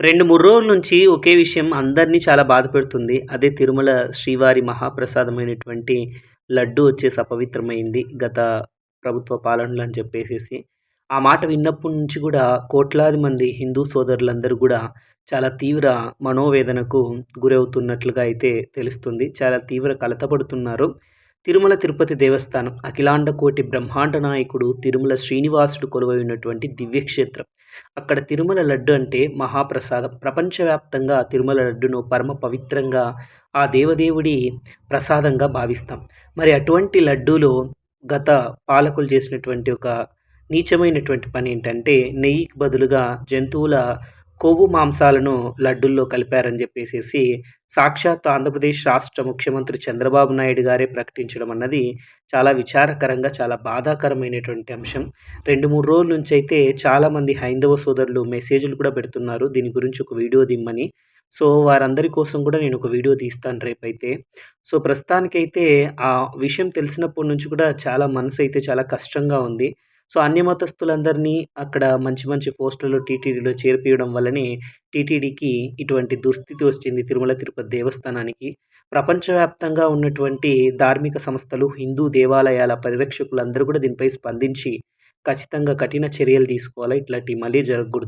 రెండు మూడు రోజుల నుంచి ఒకే విషయం అందరినీ చాలా బాధపెడుతుంది అదే తిరుమల శ్రీవారి మహాప్రసాదమైనటువంటి లడ్డు వచ్చేసి అపవిత్రమైంది గత ప్రభుత్వ పాలనలు అని చెప్పేసేసి. ఆ మాట విన్నప్పటి నుంచి కూడా కోట్లాది మంది హిందూ సోదరులందరూ కూడా చాలా తీవ్ర మనోవేదనకు గురవుతున్నట్లుగా అయితే తెలుస్తుంది. చాలా తీవ్ర కలతపడుతున్నారు తిరుమల తిరుపతి దేవస్థానం అఖిలాండ కోటి బ్రహ్మాండ నాయకుడు తిరుమల శ్రీనివాసుడు కొలువై ఉన్నటువంటి దివ్యక్షేత్రం. అక్కడ తిరుమల లడ్డు అంటే మహాప్రసాదం. ప్రపంచవ్యాప్తంగా తిరుమల లడ్డును పరమ పవిత్రంగా ఆ దేవదేవుడి ప్రసాదంగా భావిస్తాం. మరి అటువంటి లడ్డూలో గత పాలకులు చేసినటువంటి ఒక నీచమైనటువంటి పని ఏంటంటే నెయ్యికి బదులుగా జంతువుల కొవ్వు మాంసాలను లడ్డుల్లో కలిపారని చెప్పేసి సాక్షాత్ ఆంధ్రప్రదేశ్ రాష్ట్ర ముఖ్యమంత్రి చంద్రబాబు నాయుడు గారే ప్రకటించడం అన్నది చాలా విచారకరంగా చాలా బాధాకరమైనటువంటి అంశం. రెండు మూడు రోజుల నుంచి అయితే చాలామంది హైందవ సోదరులు మెసేజ్లు కూడా పెడుతున్నారు. దీని గురించి ఒక వీడియో దిమ్మని. సో వారందరి కోసం కూడా నేను ఒక వీడియో తీస్తాను రేపైతే. సో ప్రస్తుతానికైతే ఆ విషయం తెలిసినప్పటి నుంచి కూడా చాలా మనసు అయితే చాలా కష్టంగా ఉంది. సో అన్ని మతస్థులందరినీ అక్కడ మంచి మంచి పోస్టులలో టీటీడీలో చేర్పియడం వల్లనే టీటీడీకి ఇటువంటి దుస్థితి వచ్చింది తిరుమల తిరుపతి దేవస్థానానికి. ప్రపంచవ్యాప్తంగా ఉన్నటువంటి ధార్మిక సంస్థలు హిందూ దేవాలయాల పరిరక్షకులందరూ కూడా దీనిపై స్పందించి ఖచ్చితంగా కఠిన చర్యలు తీసుకోవాలి. ఇట్లాంటివి మళ్ళీ జరగకూడదు.